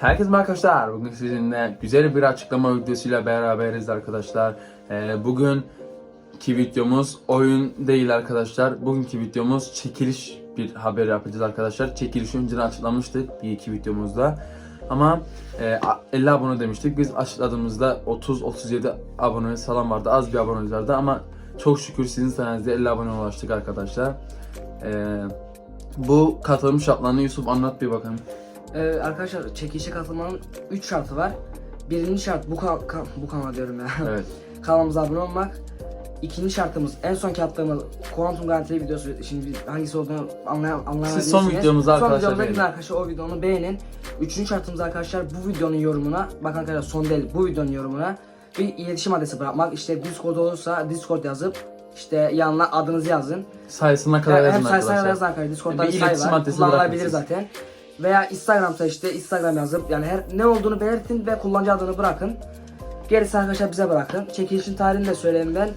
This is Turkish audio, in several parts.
Herkese merhaba arkadaşlar. Bugün sizinle güzel bir açıklama videosuyla beraberiz arkadaşlar. Ee, bugünkü videomuz oyun değil arkadaşlar. Bugünkü videomuz çekiliş bir haber yapacağız arkadaşlar. Çekilişi önceden açıklamıştık bir iki videomuzda. Ama e, 50 abone demiştik. Biz açıkladığımızda 30-37 abone falan vardı. Az bir abone vardı ama çok şükür sizin sayenizde 50 abone ulaştık arkadaşlar. Ee, bu katılım şartlarını Yusuf anlat bir bakalım. Ee, arkadaşlar çekilişe katılmanın 3 şartı var. Birinci şart bu kan ka- bu kanala diyorum ya. Evet. Kanalımıza abone olmak. İkinci şartımız en son yaptığımız Quantum Garantili videosu. Şimdi hangisi olduğunu anlayan anlayamayabilirsiniz. Siz son videomuzu arkadaşlar Son videomuza arkadaşlar o videonu beğenin. Üçüncü şartımız arkadaşlar bu videonun yorumuna bakın arkadaşlar son değil bu videonun yorumuna bir iletişim adresi bırakmak. İşte Discord olursa Discord yazıp işte yanına adınızı yazın. Sayısına kadar Yani yazın hem sayısına arkadaşlar. yazın arkadaşlar. Discord'da Bir bir say var. Kullanılabilir zaten. Veya Instagram'da işte Instagram yazıp yani her ne olduğunu belirtin ve kullanıcı adını bırakın. Gerisi arkadaşlar bize bırakın. Çekilişin tarihini de söyleyeyim ben.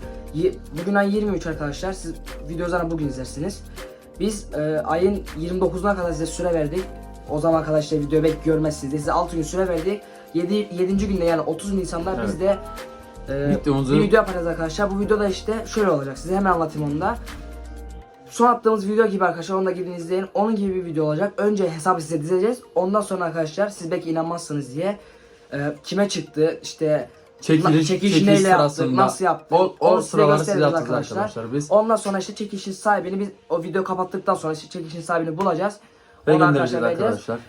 Bugün ay 23 arkadaşlar. Siz video zaten bugün izlersiniz. Biz e, ayın 29'una kadar size süre verdik. O zaman arkadaşlar video belki görmezsiniz. Size 6 gün süre verdik. 7. 7. günde yani 30 Nisan'da biz de e, bir video yapacağız arkadaşlar. Bu videoda işte şöyle olacak. Size hemen anlatayım onu da. Son attığımız video gibi arkadaşlar onu da gidin izleyin. Onun gibi bir video olacak. Önce hesabı size dizeceğiz. Ondan sonra arkadaşlar siz belki inanmazsınız diye e, kime çıktı işte Çekiliş, çekiliş, neyle yaptık, nasıl yaptık. o, o onu size göstereceğiz yapacağız arkadaşlar. biz. Ondan sonra işte çekilişin sahibini biz o video kapattıktan sonra işte çekilişin sahibini bulacağız. Ve göndereceğiz vereceğiz. arkadaşlar.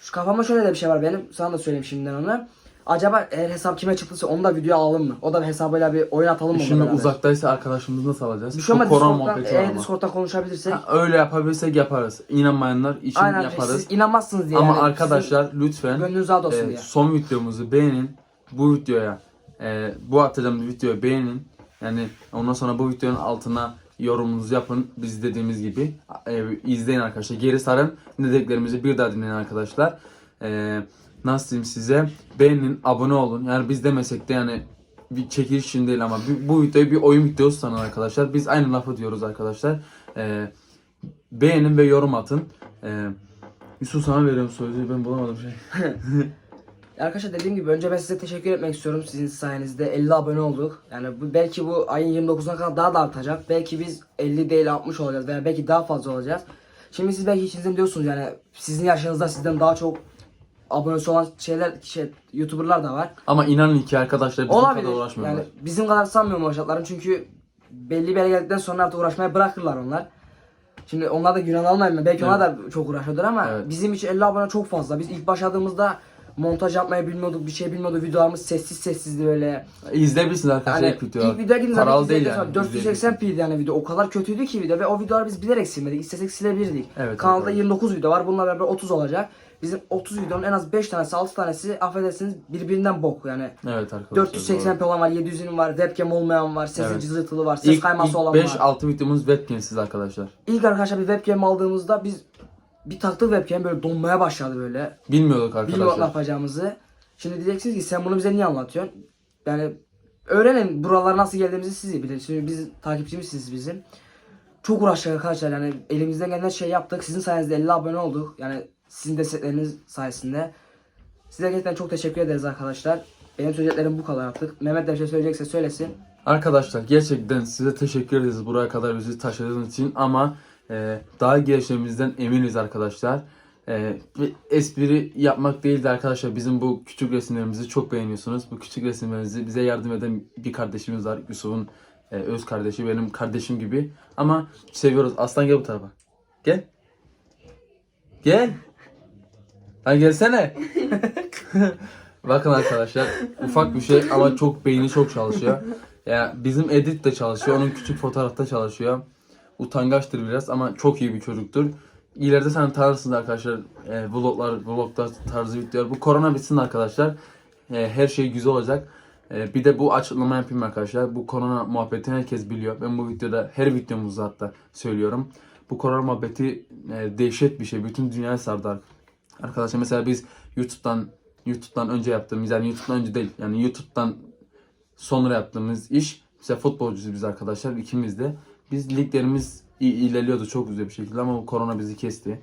Şu kafama şöyle de bir şey var benim. Sana da söyleyeyim şimdiden onu. Acaba eğer hesap kime çıktıysa onu da videoya alalım mı? O da hesabıyla bir oyun atalım mı? Şimdi uzaktaysa arkadaşımızı nasıl alacağız? Bir şey olmaz Discord'dan, eğer ama. Discord'dan konuşabilirsek. Ha, öyle yapabilirsek yaparız. İnanmayanlar için Aynen yaparız. siz inanmazsınız diye. Ama yani. arkadaşlar Sizin lütfen gönlünüz rahat olsun e, diye. son videomuzu beğenin. Bu videoya e, bu atacağımız videoyu beğenin. Yani ondan sonra bu videonun altına yorumunuzu yapın. Biz dediğimiz gibi e, izleyin arkadaşlar. Geri sarın. Dediklerimizi bir daha dinleyin arkadaşlar. E, nasıl diyeyim size? Beğenin, abone olun. Yani biz demesek de yani bir çekiliş için değil ama bu, bu videoyu bir oyun videosu sanın arkadaşlar. Biz aynı lafı diyoruz arkadaşlar. E, beğenin ve yorum atın. E, Yusuf sana veriyorum sözü ben bulamadım şey. Arkadaşlar dediğim gibi önce ben size teşekkür etmek istiyorum. Sizin sayenizde 50 abone olduk. Yani bu belki bu ayın 29'una kadar daha da artacak. Belki biz 50 değil 60 olacağız veya belki daha fazla olacağız. Şimdi siz belki içinizden diyorsunuz yani sizin yaşınızda sizden daha çok abonesi olan şeyler şey, YouTuber'lar da var. Ama inanın ki arkadaşlar bizim Olabilir. kadar uğraşmıyorlar. Yani bizim kadar sanmıyorum uğraşacaklarını çünkü belli bir yere geldikten sonra artık uğraşmaya bırakırlar onlar. Şimdi onlar da günah almayın mı? Belki onlar da çok uğraşıyordur ama Evet. bizim için 50 abone çok fazla. Biz ilk başladığımızda montaj yapmayı bilmiyorduk, bir şey bilmiyorduk. Videolarımız sessiz sessizdi böyle. İzleyebilirsiniz arkadaşlar Hani ilk videoyu. ilk videoya gidin zaten Paralı değil yani. 480p'ydi yani video. O kadar kötüydü ki video ve o videoları biz bilerek silmedik. İstesek silebilirdik. Evet, Kanalda evet. 29 video var. Bununla beraber 30 olacak. Bizim 30 videonun en az 5 tanesi 6 tanesi affedersiniz birbirinden bok yani. Evet arkadaşlar. 480p olan var, 720 var, webcam olmayan var, sesi Evet. cızırtılı var, ses İlk, kayması ilk olan 5 var. 6 videomuz webcam'siz arkadaşlar. İlk arkadaşlar bir webcam aldığımızda biz bir taktık webcam böyle donmaya başladı böyle. Bilmiyorduk Bilmiyorduk ne arkadaşlar. yapacağımızı. Şimdi diyeceksiniz ki sen bunu bize niye anlatıyorsun? Yani öğrenin buralara nasıl geldiğimizi siz bilin. Şimdi biz takipçimizsiniz bizim. Çok uğraştık arkadaşlar yani elimizden gelen her şeyi yaptık. Sizin sayenizde 50 abone olduk. Yani sizin destekleriniz sayesinde. Size gerçekten çok teşekkür ederiz arkadaşlar. Benim söyleyeceklerim bu kadar artık. Mehmet de bir şey söyleyecekse söylesin. Arkadaşlar gerçekten size teşekkür ederiz buraya kadar bizi taşıdığınız için ama e, daha gelişimimizden eminiz arkadaşlar. E, espri yapmak değil de arkadaşlar bizim bu küçük resimlerimizi çok beğeniyorsunuz. Bu küçük resimlerimizi bize yardım eden bir kardeşimiz var. Yusuf'un e, öz kardeşi benim kardeşim gibi. Ama seviyoruz. Aslan gel bu tarafa. Gel. Gel. Lan gelsene. Bakın arkadaşlar ufak bir şey ama çok beyni çok çalışıyor. Ya bizim edit de çalışıyor, onun küçük fotoğrafta çalışıyor. Utangaçtır biraz ama çok iyi bir çocuktur. İleride sen tanırsınız arkadaşlar. E, vloglar, vloglar tarzı videolar. Bu korona bitsin arkadaşlar. E, her şey güzel olacak. E, bir de bu açıklama yapayım arkadaşlar. Bu korona muhabbetini herkes biliyor. Ben bu videoda her videomuzda hatta söylüyorum. Bu korona muhabbeti e, dehşet bir şey. Bütün dünyayı sardı arkadaşlar. Mesela biz YouTube'dan YouTube'dan önce yaptığımız yani YouTube'dan önce değil yani YouTube'dan sonra yaptığımız iş mesela futbolcuyuz biz arkadaşlar ikimiz de biz liglerimiz ilerliyordu çok güzel bir şekilde ama bu korona bizi kesti.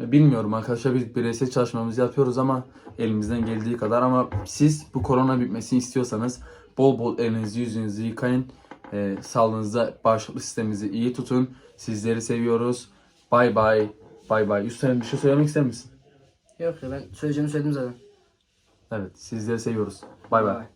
Bilmiyorum arkadaşlar biz bireysel çalışmamızı yapıyoruz ama elimizden geldiği kadar ama siz bu korona bitmesini istiyorsanız bol bol elinizi yüzünüzü yıkayın. Ee, sağlığınıza bağışıklık sisteminizi iyi tutun. Sizleri seviyoruz. Bay bay. Bay bay. Sen bir şey söylemek ister misin? Yok ya ben söyleyeceğimi söyledim zaten. Evet sizleri seviyoruz. Bay bay.